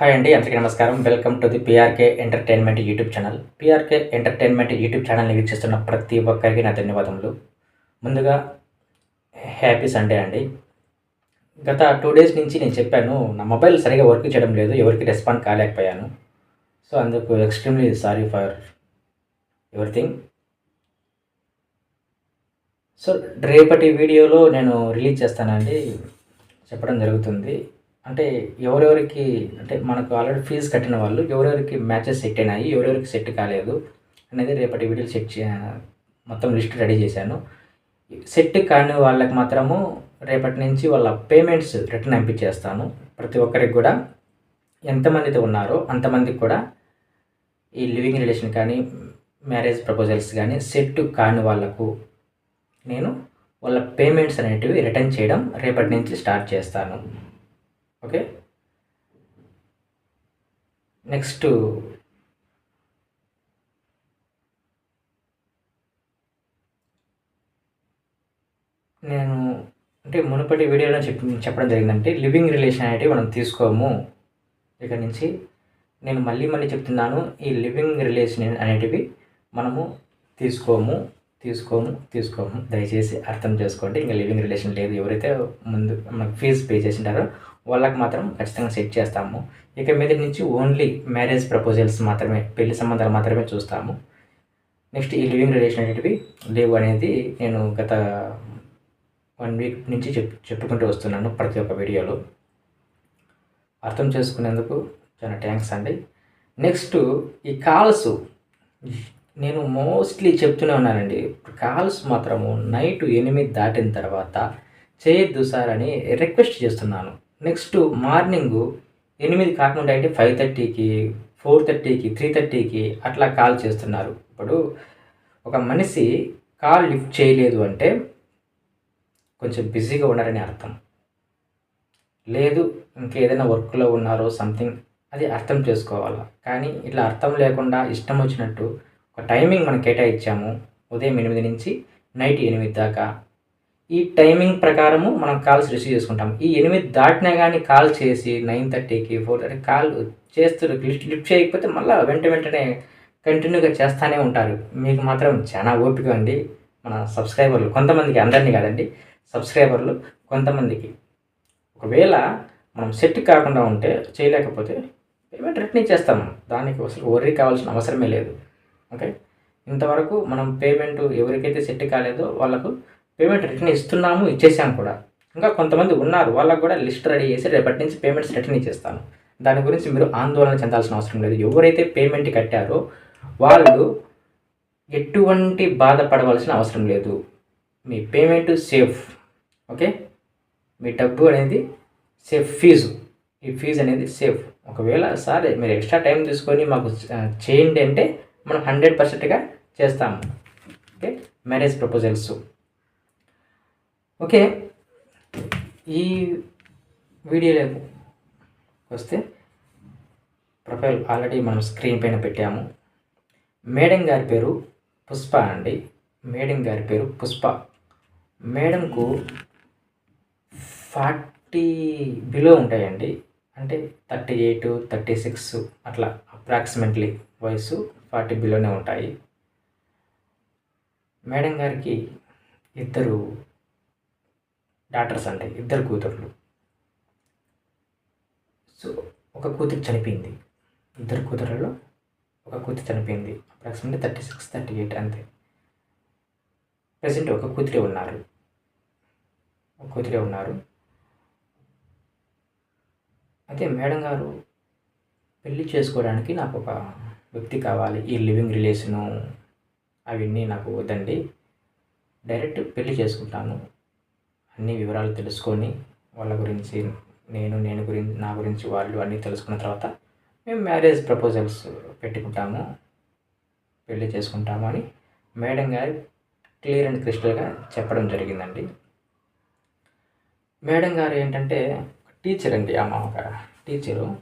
Hi అండి అందరికీ నమస్కారం. Welcome to the PRK entertainment YouTube channel PRK entertainment YouTube ఛానల్ని వీక్షిస్తున్న ప్రతి ఒక్కరికి నా ధన్యవాదములు. ముందుగా హ్యాపీ సండే అండి. గత టూ డేస్ నుంచి నేను చెప్పాను నా మొబైల్ సరిగా వర్క్ చేయడం లేదు ఎవరికి రెస్పాండ్ కాలేకపోయాను. సో అందుకు extremely sorry for everything so రేపటి వీడియోలో నేను రిలీజ్ చేస్తానండి. చెప్పడం జరుగుతుంది. అంటే ఎవరెవరికి అంటే మనకు ఆల్రెడీ ఫీజు కట్టిన వాళ్ళు ఎవరెవరికి మ్యాచెస్ సెట్ అయినాయి ఎవరెవరికి సెట్ కాలేదు అనేది రేపటి వీడియోలు సెట్ చే మొత్తం లిస్ట్ రెడీ చేశాను. సెట్ కాని వాళ్ళకి మాత్రము రేపటి నుంచి వాళ్ళ పేమెంట్స్ రిటర్న్ పంపించేస్తాను. ప్రతి ఒక్కరికి కూడా ఎంతమందితో ఉన్నారో అంతమందికి కూడా ఈ లివింగ్ రిలేషన్ కానీ మ్యారేజ్ ప్రపోజల్స్ కానీ సెట్ కాని వాళ్ళకు నేను వాళ్ళ పేమెంట్స్ అనేటివి రిటర్న్ చేయడం రేపటి నుంచి స్టార్ట్ చేస్తాను. ఓకే? నెక్స్ట్. నేను అంటే మునుపటి వీడియోలో చెప్ చెప్పడం జరిగిందంటే లివింగ్ రిలేషన్ అనేటివి మనం తీసుకోము. ఇక్కడ నుంచి నేను మళ్ళీ మళ్ళీ చెప్తున్నాను ఈ లివింగ్ రిలేషన్ అనేటివి మనము తీసుకోము తీసుకోము తీసుకోము. దయచేసి అర్థం చేసుకోండి. ఇంకా లివింగ్ రిలేషన్ లేదు. ఎవరైతే ముందు మనకు ఫీజు పే చేసింటారో వాళ్ళకి మాత్రం ఖచ్చితంగా సెట్ చేస్తాము. ఇక మీద నుంచి ఓన్లీ మ్యారేజ్ ప్రపోజల్స్ మాత్రమే పెళ్ళి సంబంధాలు మాత్రమే చూస్తాము. నెక్స్ట్ ఈ లివింగ్ రిలేషన్ అనేటివి లేవు అనేది నేను గత వన్ వీక్ నుంచి చెప్ చెప్పుకుంటూ వస్తున్నాను ప్రతి ఒక్క వీడియోలో. అర్థం చేసుకునేందుకు చాలా థ్యాంక్స్ అండి. నెక్స్ట్ ఈ కాల్స్ నేను మోస్ట్లీ చెప్తూనే ఉన్నానండి. కాల్స్ మాత్రము నైట్ ఎనిమిది దాటిన తర్వాత చేయొద్దు సార్ అని రిక్వెస్ట్ చేస్తున్నాను. నెక్స్ట్ మార్నింగ్ ఎనిమిది కాకుండా అంటే ఫైవ్ థర్టీకి ఫోర్ థర్టీకి త్రీ థర్టీకి అట్లా కాల్ చేస్తున్నారు. ఇప్పుడు ఒక మనిషి కాల్ లిఫ్ట్ చేయలేదు అంటే కొంచెం బిజీగా ఉన్నారని అర్థం. లేదు ఇంకేదైనా వర్క్లో ఉన్నారో సంథింగ్ అది అర్థం చేసుకోవాలి? కానీ ఇట్లా అర్థం లేకుండా ఇష్టం వచ్చినట్టు ఒక టైమింగ్ మనం కేటాయించాము ఉదయం ఎనిమిది నుంచి నైట్ ఎనిమిది దాకా. ఈ టైమింగ్ ప్రకారము మనం కాల్స్ రిసీవ్ చేసుకుంటాం ఈ ఎనిమిది దాటినా కానీ కాల్ చేసి నైన్ థర్టీకి ఫోర్ థర్టీ కాల్ చేస్తారు లిఫ్ట్ లిఫ్ట్ చేయకపోతే మళ్ళీ వెంట వెంటనే కంటిన్యూగా చేస్తూనే ఉంటారు. మీకు మాత్రం చాలా ఓపిక అండి మన సబ్స్క్రైబర్లు కొంతమందికి అందరినీ కాదండి సబ్స్క్రైబర్లు కొంతమందికి. ఒకవేళ మనం సెట్ కాకుండా ఉంటే చేయలేకపోతే పేమెంట్ రిటర్న్ ఇచ్చేస్తాము. దానికి అసలు worry కావాల్సిన అవసరమే లేదు. ఓకే? ఇంతవరకు మనం పేమెంట్ ఎవరికైతే సెట్ కాలేదో వాళ్ళకు పేమెంట్ రిటర్న్ ఇస్తున్నాము ఇచ్చేసాము కూడా. ఇంకా కొంతమంది ఉన్నారు వాళ్ళకు కూడా లిస్ట్ రెడీ చేసి రేపటి నుంచి పేమెంట్స్ రిటర్న్ ఇచ్చేస్తాను. దాని గురించి మీరు ఆందోళన చెందాల్సిన అవసరం లేదు. ఎవరైతే పేమెంట్ కట్టారో వాళ్ళు ఎటువంటి బాధపడవలసిన అవసరం లేదు. మీ పేమెంట్ సేఫ్ ఓకే? మీ డబ్బు అనేది సేఫ్ ఫీజు ఈ ఫీజు అనేది సేఫ్ ఒకవేళ సరే మీరు ఎక్స్ట్రా టైం తీసుకొని మాకు చేయండి అంటే మనం హండ్రెడ్ పర్సెంట్గా చేస్తాము. ఓకే? Marriage proposals okay. ఈ వీడియోలోకి వస్తే ప్రొఫైల్ ఆల్రెడీ మనం స్క్రీన్ పైన పెట్టాము. మేడం గారి పేరు పుష్ప అండి. మేడం గారి పేరు పుష్ప. మేడంకు ఫార్టీ బిలో ఉంటాయండి. అంటే థర్టీ ఎయిట్ థర్టీ సిక్స్ అట్లా అప్రాక్సిమేట్లీ వయసు ఫార్టీ బిలోనే ఉంటాయి. మేడం గారికి ఇద్దరు డాటర్స్ అండి ఇద్దరు కూతుర్లు. సో ఒక కూతురు చనిపోయింది. ఇద్దరు కూతురులో ఒక కూతురు చనిపోయింది. Approximately thirty six thirty eight అంతే. ప్రజెంట్ ఒక కూతురే ఉన్నారు. ఒక కూతురే ఉన్నారు. అయితే మేడం గారు పెళ్ళి చేసుకోవడానికి నాకు ఒక వ్యక్తి కావాలి. ఈ లివింగ్ రిలేషను అవన్నీ నాకు వద్దండి. డైరెక్ట్ పెళ్ళి చేసుకుంటాను. అన్ని వివరాలు తెలుసుకొని వాళ్ళ గురించి నేను నేను గురించి నా గురించి వాళ్ళు అన్నీ తెలుసుకున్న తర్వాత మేము మ్యారేజ్ ప్రపోజల్స్ పెట్టుకుంటాము పెళ్ళి చేసుకుంటాము అని మేడం గారు క్లియర్ అండ్ క్రిస్టల్గా చెప్పడం జరిగిందండి. మేడం గారు ఏంటంటే టీచర్ అండి. ఆమె ఒక టీచరు.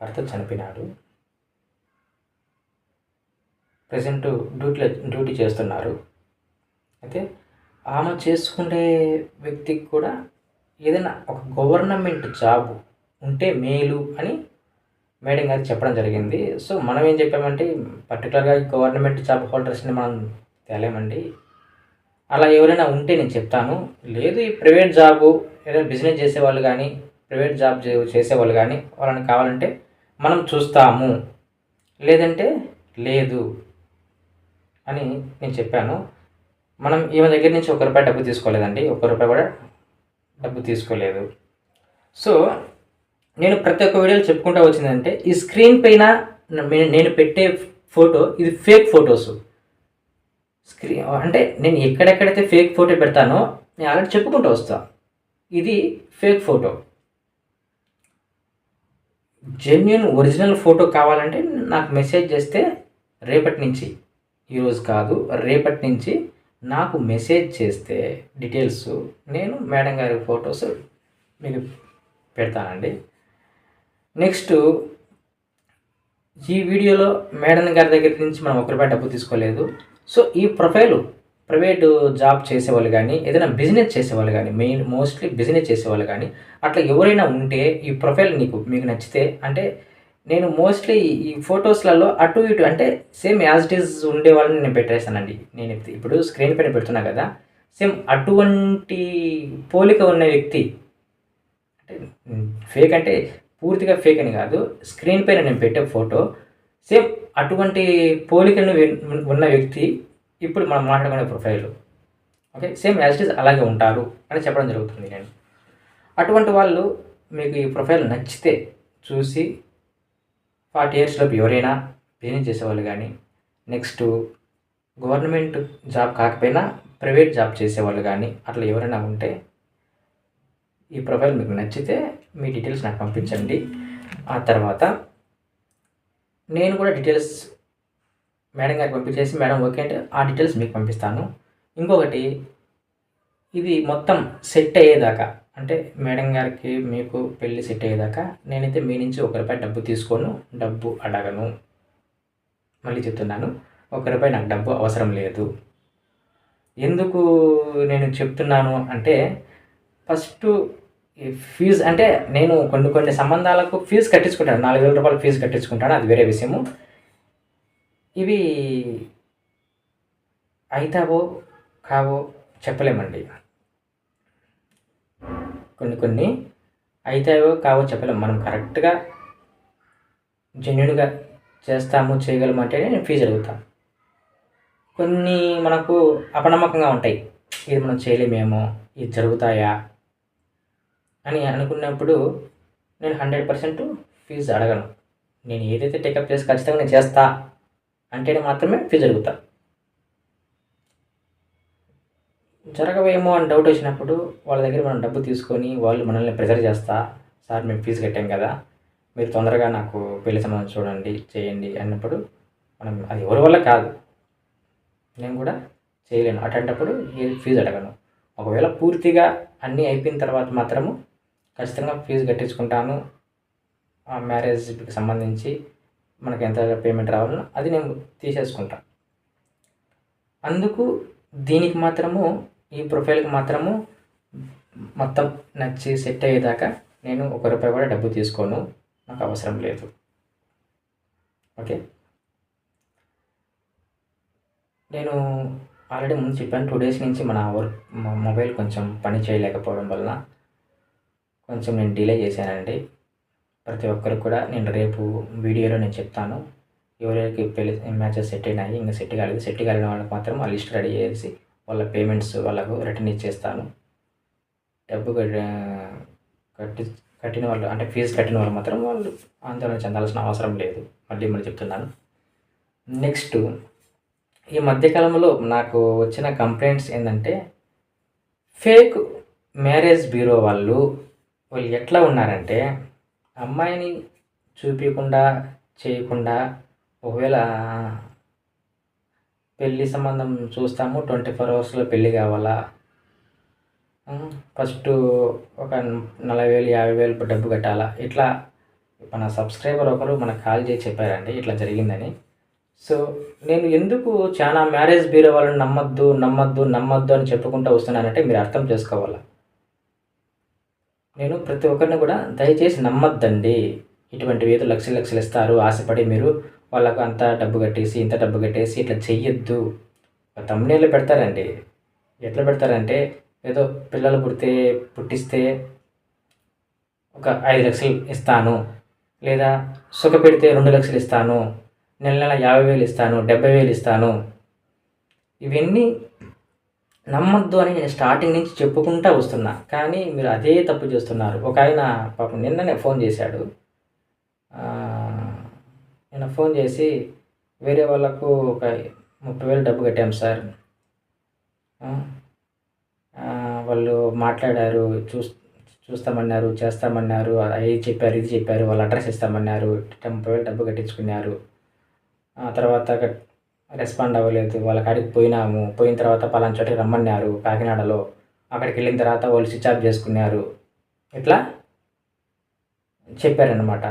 భర్త చనిపోయినాడు. ప్రజెంట్ డ్యూటీలో డ్యూటీ చేస్తున్నారు. అయితే ఆమె చేసుకునే వ్యక్తికి కూడా ఏదైనా ఒక గవర్నమెంట్ జాబ్ ఉంటే మేలు అని మేడం గారు చెప్పడం జరిగింది. సో మనం ఏం చెప్పామంటే పర్టికులర్గా గవర్నమెంట్ జాబ్ హోల్డర్స్ని మనం తేలేమండి. అలా ఎవరైనా ఉంటే నేను చెప్తాను. లేదు ఈ ప్రైవేట్ జాబు ఏదైనా బిజినెస్ చేసేవాళ్ళు కానీ ప్రైవేట్ జాబ్ చేసేవాళ్ళు కానీ వాళ్ళని కావాలంటే మనం చూస్తాము. లేదంటే లేదు అని నేను చెప్పాను. మనం ఈమె దగ్గర నుంచి ఒక రూపాయి డబ్బు తీసుకోలేదండి. ఒక రూపాయి కూడా డబ్బు తీసుకోలేదు. సో నేను ప్రతి ఒక్క వీడియోలో చెప్పుకుంటూ వచ్చిందంటే ఈ స్క్రీన్ పైన నేను పెట్టే ఫోటో ఇది ఫేక్ ఫొటోస్. స్క్రీన్ అంటే నేను ఎక్కడెక్కడైతే ఫేక్ ఫోటో పెడతానో నేను ఆల్రెడీ చెప్పుకుంటూ వస్తా. ఇది fake photo. Genuine original photo కావాలంటే నాకు మెసేజ్ చేస్తే రేపటి నుంచి ఈరోజు కాదు రేపటి నుంచి నాకు మెసేజ్ చేస్తే డీటెయిల్స్ నేను మేడం గారి ఫొటోస్ మీకు పెడతానండి. నెక్స్ట్ ఈ వీడియోలో మేడం గారి దగ్గర నుంచి మనం ఒక రూపాయి డబ్బు తీసుకోలేదు. సో ఈ ప్రొఫైల్ ప్రైవేట్ జాబ్ చేసేవాళ్ళు కానీ ఏదైనా బిజినెస్ చేసేవాళ్ళు కానీ మెయిన్ మోస్ట్లీ బిజినెస్ చేసేవాళ్ళు కానీ అట్లా ఎవరైనా ఉంటే ఈ ప్రొఫైల్ నీకు మీకు నచ్చితే అంటే నేను మోస్ట్లీ ఈ ఫొటోస్లలో అటు ఇటు అంటే సేమ్ యాజ్ ఇట్ ఈజ్ ఉండే వాళ్ళని నేను పెట్టేస్తానండి నేను ఇప్పుడు స్క్రీన్ పైన పెడుతున్నా కదా సేమ్ అటువంటి పోలిక ఉన్న వ్యక్తి అంటే ఫేక్ అంటే పూర్తిగా ఫేక్ అని కాదు స్క్రీన్ పైన నేను పెట్టే ఫోటో సేమ్ అటువంటి పోలికను ఉన్న వ్యక్తి ఇప్పుడు మనం మాట్లాడుకునే profile okay same as is అలాగే ఉంటారు అని చెప్పడం జరుగుతుంది నేను. అటువంటి వాళ్ళు మీకు ఈ ప్రొఫైల్ నచ్చితే చూసి ఫార్టీ ఇయర్స్లోపు ఎవరైనా బిజినెస్ చేసేవాళ్ళు కానీ నెక్స్ట్ గవర్నమెంట్ జాబ్ కాకపోయినా ప్రైవేట్ జాబ్ చేసేవాళ్ళు కానీ అట్లా ఎవరైనా ఉంటే ఈ ప్రొఫైల్ మీకు నచ్చితే మీ డీటెయిల్స్ నాకు పంపించండి. ఆ తర్వాత నేను కూడా డీటెయిల్స్ మేడం గారికి పంపించేసి మేడం ఓకే అంటే ఆ డీటెయిల్స్ మీకు పంపిస్తాను. ఇంకొకటి ఇది మొత్తం సెట్ అయ్యేదాకా అంటే మేడం గారికి మీకు పెళ్ళి సెట్ అయ్యేదాకా నేనైతే మీ నుంచి ఒక రూపాయి డబ్బు తీసుకోను డబ్బు అడగను. మళ్ళీ చెప్తున్నాను ఒక రూపాయి నాకు డబ్బు అవసరం లేదు. ఎందుకు నేను చెప్తున్నాను అంటే ఫస్ట్ ఫీజు అంటే నేను కొన్ని కొన్ని సంబంధాలకు ఫీజు కట్టించుకుంటాను నాలుగు వేల రూపాయలు ఫీజు కట్టించుకుంటాను అది వేరే విషయము. ఇవి అయితావో కావో చెప్పలేమండి. కొన్ని కొన్ని అయితావో కావో చెప్పలేము మనం కరెక్ట్గా జెన్యున్గా చేస్తాము చేయగలమంటే నేను ఫీజు అడుగుతాను కొన్ని మనకు అపనమ్మకంగా ఉంటాయి. ఇది మనం చేయలేమేమో ఇది జరుగుతాయా అని అనుకున్నప్పుడు నేను హండ్రెడ్ పర్సెంట్ ఫీజు అడగను. నేను ఏదైతే టేకప్ చేసి ఖచ్చితంగా నేను చేస్తా అంటేనే మాత్రమే ఫీజు అడుగుతాను జరగవేమో అని డౌట్ వచ్చినప్పుడు వాళ్ళ దగ్గర మనం డబ్బు తీసుకొని వాళ్ళు మనల్ని ప్రెజర్ చేస్తా సార్ మేము ఫీజు కట్టాం కదా మీరు తొందరగా నాకు పెళ్ళి సంబంధం చూడండి చేయండి అన్నప్పుడు మనం అది ఎవరి వల్ల కాదు. నేను కూడా చేయలేను. అటువంటిప్పుడు ఫీజు అడగను. ఒకవేళ పూర్తిగా అన్నీ అయిపోయిన తర్వాత మాత్రము ఖచ్చితంగా ఫీజు కట్టించుకుంటాను. ఆ మ్యారేజ్కి సంబంధించి మనకి ఎంత పేమెంట్ రావాలో అది నేను తీసేసుకుంటాను అందుకు దీనికి మాత్రము ఈ ప్రొఫైల్కి మాత్రము మొత్తం నచ్చి సెట్ అయ్యేదాకా నేను ఒక రూపాయి కూడా డబ్బు తీసుకోను. నాకు అవసరం లేదు. ఓకే? నేను ఆల్రెడీ ముందు చెప్పాను టూ డేస్ నుంచి మన వర్క్ మొబైల్ కొంచెం పని చేయలేకపోవడం వలన కొంచెం నేను డిలే చేశానండి. ప్రతి ఒక్కరికి కూడా నేను రేపు వీడియోలో నేను చెప్తాను. ఎవరెవరికి పెళ్ళి మ్యాచెస్ సెట్ అయినాయి ఇంకా సెట్ కాలేదు సెట్ కాలేని వాళ్ళకి మాత్రం ఆ లిస్ట్ రెడీ చేసి వాళ్ళ పేమెంట్స్ వాళ్ళకు రిటర్న్ ఇచ్చేస్తాను. డబ్బు కట్టి కట్టిన వాళ్ళు అంటే ఫీజు కట్టిన వాళ్ళు మాత్రం వాళ్ళు ఆందోళన చెందాల్సిన అవసరం లేదు. మళ్ళీ మళ్ళీ చెప్తున్నాను. నెక్స్ట్ ఈ మధ్యకాలంలో నాకు వచ్చిన కంప్లైంట్స్ ఏంటంటే ఫేక్ మ్యారేజ్ బ్యూరో వాళ్ళు వాళ్ళు ఎట్లా ఉన్నారంటే అమ్మాయిని చూపించకుండా చేయకుండా ఒకవేళ పెళ్ళి సంబంధం చూస్తాము. ట్వంటీ ఫోర్ అవర్స్లో పెళ్ళి కావాలా? ఫస్ట్ ఒక నలభై వేలు యాభై వేలు డబ్బు కట్టాలా? ఇట్లా మన సబ్స్క్రైబర్ ఒకరు మనకు కాల్ చేసి చెప్పారండి. ఇట్లా జరిగిందని. సో నేను ఎందుకు చాలా మ్యారేజ్ బ్యూరో వాళ్ళని నమ్మద్దు నమ్మద్దు నమ్మద్దు అని చెప్పుకుంటూ వస్తున్నానంటే మీరు అర్థం చేసుకోవాలి? నేను ప్రతి ఒక్కరిని కూడా దయచేసి నమ్మద్దండి. ఇటువంటివి ఏదో లక్షలు లక్షలు ఇస్తారు. ఆశపడి మీరు వాళ్ళకు అంత డబ్బు కట్టేసి ఇంత డబ్బు కట్టేసి ఇట్లా చెయ్యొద్దు. తమ్ముళ్ళు పెడతారండి? ఎట్లా పెడతారంటే ఏదో పిల్లలు పుడితే పుట్టిస్తే ఒక ఐదు లక్షలు ఇస్తాను. లేదా సుఖ పెడితే రెండు లక్షలు ఇస్తాను. నెల నెల యాభై వేలు ఇస్తాను డెబ్బై వేలు ఇస్తాను. ఇవన్నీ నమ్మద్దు అని నేను స్టార్టింగ్ నుంచి చెప్పుకుంటా వస్తున్నా. కానీ మీరు అదే తప్పు చేస్తున్నారు. ఒక ఆయన పాపం నిన్ననే ఫోన్ చేశాడు. నేను ఫోన్ చేసి వేరే వాళ్ళకు ఒక ముప్పై వేలు డబ్బు కట్టాము సార్. వాళ్ళు మాట్లాడారు చూస్ చూస్తామన్నారు చేస్తామన్నారు అది చెప్పారు ఇది చెప్పారు వాళ్ళు అడ్రస్ ఇస్తామన్నారు ముప్పై వేలు డబ్బు కట్టించుకున్నారు. ఆ తర్వాత రెస్పాండ్ అవ్వలేదు వాళ్ళ కాడికి పోయినాము పోయిన తర్వాత పలానా చోటికి రమ్మన్నారు కాకినాడలో. అక్కడికి వెళ్ళిన తర్వాత వాళ్ళు స్విచ్ ఆఫ్ చేసుకున్నారు. ఇట్లా చెప్పారనమాట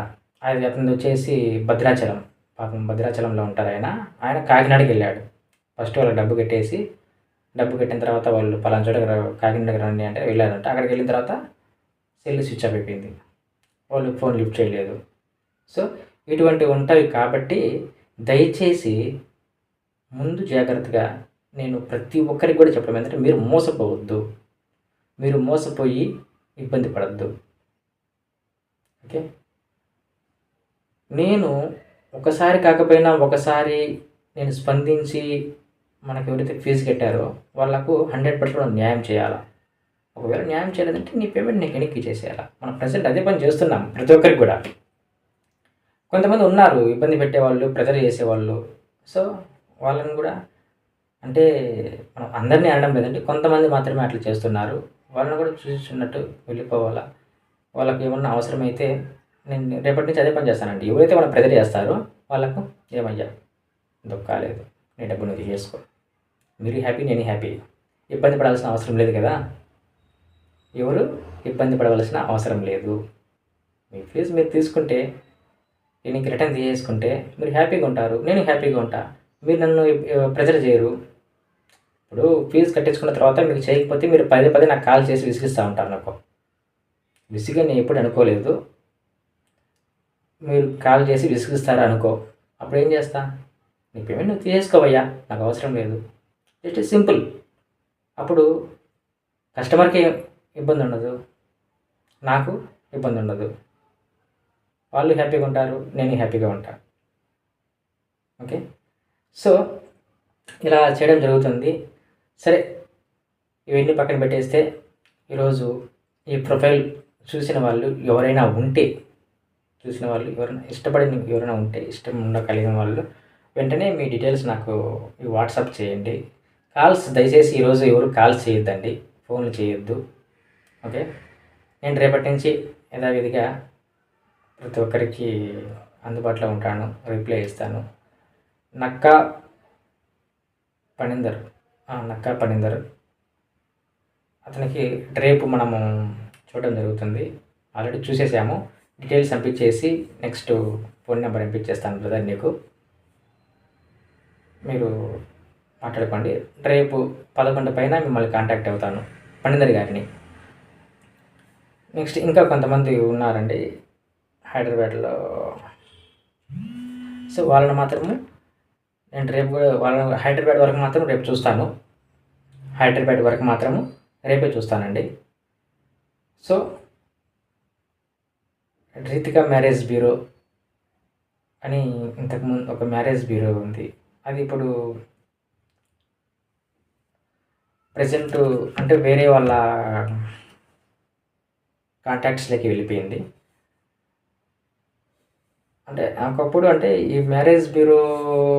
అది అతను వచ్చేసి భద్రాచలం. పాపం భద్రాచలంలో ఉంటారు ఆయన. ఆయన కాకినాడకి వెళ్ళాడు. ఫస్ట్ వాళ్ళకి డబ్బు కట్టేసి డబ్బు కట్టిన తర్వాత వాళ్ళు పలానా చోట కాకినాడకి రండి అంటే వెళ్ళారంట. అక్కడికి వెళ్ళిన తర్వాత సెల్ స్విచ్ ఆఫ్ అయిపోయింది. వాళ్ళు ఫోన్ లిఫ్ట్ చేయలేదు. సో ఇటువంటివి ఉంటాయి కాబట్టి దయచేసి ముందు జాగ్రత్తగా నేను ప్రతి ఒక్కరికి కూడా చెప్పడం ఏంటంటే మీరు మోసపోవద్దు. మీరు మోసపోయి ఇబ్బంది పడద్దు. ఓకే? నేను ఒకసారి కాకపోయినా ఒకసారి నేను స్పందించి మనకు ఎవరైతే ఫీజు కట్టారో వాళ్ళకు హండ్రెడ్ పర్సెంట్ న్యాయం చేయాలా? ఒకవేళ న్యాయం చేయలేదంటే నీ పేమెంట్ నీకు వెనక్కి చేసేయాలా మనం ప్రజెంట్ అదే పని చేస్తున్నాం ప్రతి ఒక్కరికి కూడా. కొంతమంది ఉన్నారు ఇబ్బంది పెట్టేవాళ్ళు ప్రెజర్ చేసేవాళ్ళు. సో వాళ్ళని కూడా అంటే మనం అందరినీ అనడం లేదండి కొంతమంది మాత్రమే అట్లా చేస్తున్నారు. వాళ్ళని కూడా చూసినట్టు వెళ్ళిపోవాలా? వాళ్ళకి ఏమన్నా అవసరమైతే నేను రేపటి నుంచి అదే పని చేస్తానండి. ఎవరైతే మనం ప్రెజర్ చేస్తారో వాళ్ళకు ఏమయ్యా? దుఃఖాలేదు నీ డబ్బు నువ్వు తీసేసుకో. మీరు హ్యాపీ నేను హ్యాపీ. ఇబ్బంది పడాల్సిన అవసరం లేదు కదా? ఎవరు ఇబ్బంది పడవలసిన అవసరం లేదు. మీ ఫీజు మీరు తీసుకుంటే నేను రిటర్న్ తీసేసుకుంటే మీరు హ్యాపీగా ఉంటారు. నేను హ్యాపీగా ఉంటా. మీరు నన్ను ప్రెజర్ చేయరు. ఇప్పుడు ఫీజు కట్టించుకున్న తర్వాత మీకు చేయకపోతే మీరు పదే పదే నాకు కాల్ చేసి విసిగిస్తూ ఉంటారు నాకు. విసిగా నేను ఎప్పుడు అనుకోలేదు. మీరు కాల్ చేసి విసిగిస్తారా అనుకో అప్పుడు ఏం చేస్తా? నీ పేమెంట్ నువ్వు తీసేసుకోవయ్యా నాకు అవసరం లేదు. జస్ట్ సింపుల్ అప్పుడు కస్టమర్కి ఇబ్బంది ఉండదు. నాకు ఇబ్బంది ఉండదు. వాళ్ళు హ్యాపీగా ఉంటారు నేను హ్యాపీగా ఉంటాను ఓకే సో ఇలా చేయడం జరుగుతుంది. సరే ఇవన్నీ పక్కన పెట్టేస్తే ఈరోజు ఈ ప్రొఫైల్ చూసిన వాళ్ళు ఎవరైనా ఉంటే చూసిన వాళ్ళు ఎవరైనా ఇష్టపడిన ఎవరైనా ఉంటే ఇష్టం ఉండగలిగిన వాళ్ళు వెంటనే మీ డీటెయిల్స్ నాకు వాట్సాప్ చేయండి. కాల్స్ దయచేసి ఈరోజు ఎవరు కాల్స్ చేయొద్దండి ఫోన్లు చేయొద్దు. ఓకే? నేను రేపటి నుంచి యథావిధిగా ప్రతి ఒక్కరికి అందుబాటులో ఉంటాను రిప్లై ఇస్తాను. నక్క పనిందర్ నక్క పనిందర్ అతనికి రేపు మనము చూడడం జరుగుతుంది. ఆల్రెడీ చూసేసాము. డీటెయిల్స్ పంపించేసి నెక్స్ట్ ఫోన్ నెంబర్ పంపించేస్తాను బ్రదర్ నీకు. మీరు మాట్లాడుకోండి. రేపు పదకొండు పైన మిమ్మల్ని కాంటాక్ట్ అవుతాను పండిందరి గారిని. నెక్స్ట్ ఇంకా కొంతమంది ఉన్నారండి హైదరాబాద్లో. సో వాళ్ళని మాత్రము నేను రేపు వాళ్ళని హైదరాబాద్ వరకు మాత్రం రేపు చూస్తాను. హైదరాబాద్ వరకు మాత్రము రేపే చూస్తానండి. సో రీతిక మ్యారేజ్ బ్యూరో అని ఇంతకుముందు ఒక మ్యారేజ్ బ్యూరో ఉంది. అది ఇప్పుడు ప్రజెంట్ అంటే వేరే వాళ్ళ కాంటాక్ట్స్లోకి వెళ్ళిపోయింది. అంటే ఒకప్పుడు అంటే ఈ మ్యారేజ్ బ్యూరో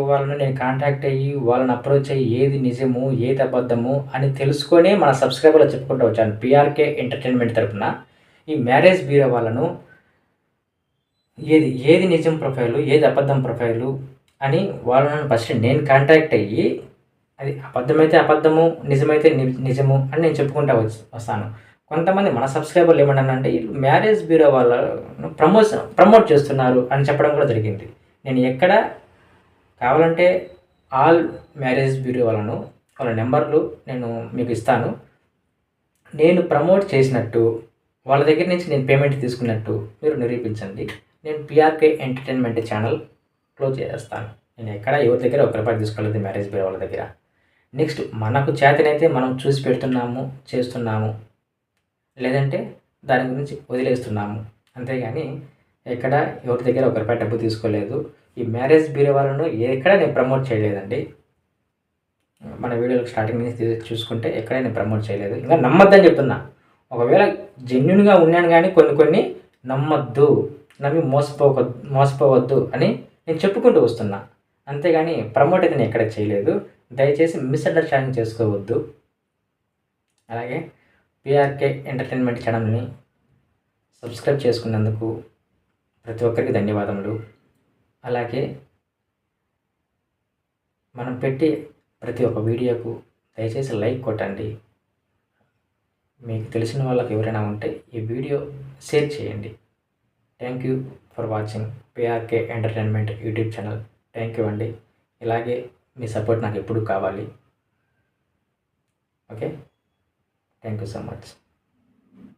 వాళ్ళని నేను కాంటాక్ట్ అయ్యి వాళ్ళని అప్రోచ్ అయ్యి ఏది నిజము ఏది అబద్ధము అని తెలుసుకొని మన సబ్స్క్రైబర్లో చెప్పుకుంటూ వచ్చాను. పిఆర్కే ఎంటర్టైన్మెంట్ తరపున ఈ మ్యారేజ్ బ్యూరో వాళ్ళను ఏది ఏది నిజం ప్రొఫైలు ఏది అబద్ధం ప్రొఫైలు అని వాళ్ళని ఫస్ట్ నేను కాంటాక్ట్ అయ్యి అది అబద్ధమైతే అబద్ధము నిజమైతే నిజము అని నేను చెప్పుకుంటా వచ్చి వస్తాను. కొంతమంది మన సబ్స్క్రైబర్లు ఏమన్నానంటే వీళ్ళు మ్యారేజ్ బ్యూరో వాళ్ళను ప్రమోషన్ ప్రమోట్ చేస్తున్నారు అని చెప్పడం కూడా జరిగింది. నేను ఎక్కడ కావాలంటే ఆల్ మ్యారేజ్ బ్యూరో వాళ్ళను వాళ్ళ నెంబర్లు నేను మీకు ఇస్తాను. నేను ప్రమోట్ చేసినట్టు వాళ్ళ దగ్గర నుంచి నేను పేమెంట్ తీసుకున్నట్టు మీరు నిరూపించండి. నేను పిఆర్కే ఎంటర్టైన్మెంట్ ఛానల్ క్లోజ్ చేస్తాను. నేను ఎక్కడ ఎవరి దగ్గర ఒక రూపాయి తీసుకోలేదు మ్యారేజ్ బే వాళ్ళ దగ్గర. నెక్స్ట్ మనకు చేతనైతే మనం చూసి పెడుతున్నాము చేస్తున్నాము లేదంటే దాని గురించి వదిలేస్తున్నాము. అంతేగాని ఎక్కడ ఎవరి దగ్గర ఒక రూపాయి డబ్బు తీసుకోలేదు ఈ మ్యారేజ్ బ్యూరో వాళ్ళను ఎక్కడ నేను ప్రమోట్ చేయలేదండి. మన వీడియోలకు స్టార్టింగ్ నుంచి చూసుకుంటే ఎక్కడ నేను ప్రమోట్ చేయలేదు. ఇంకా నమ్మద్దని చెప్తున్నా. ఒకవేళ జెన్యున్గా ఉన్నాను కానీ కొన్ని కొన్ని నమ్మద్దు. నమ్మి మోసపోక మోసపోవద్దు అని నేను చెప్పుకుంటూ వస్తున్నా. అంతేగాని ప్రమోట్ అయితే నేను ఎక్కడ చేయలేదు. దయచేసి మిస్అండర్స్టాండింగ్ చేసుకోవద్దు. అలాగే పిఆర్కే ఎంటర్టైన్మెంట్ ఛానల్ని సబ్స్క్రైబ్ చేసుకున్నందుకు ప్రతి ఒక్కరికి ధన్యవాదములు. అలాగే మనం పెట్టి ప్రతి ఒక్క వీడియోకు దయచేసి లైక్ కొట్టండి. మీకు తెలిసిన వాళ్ళకి ఎవరైనా ఉంటే ఈ వీడియో షేర్ చేయండి. Thank you for watching PRK entertainment YouTube channel thank you అండి. ఇలాగే మీ సపోర్ట్ నాకు ఎప్పుడు కావాలి. Okay thank you so much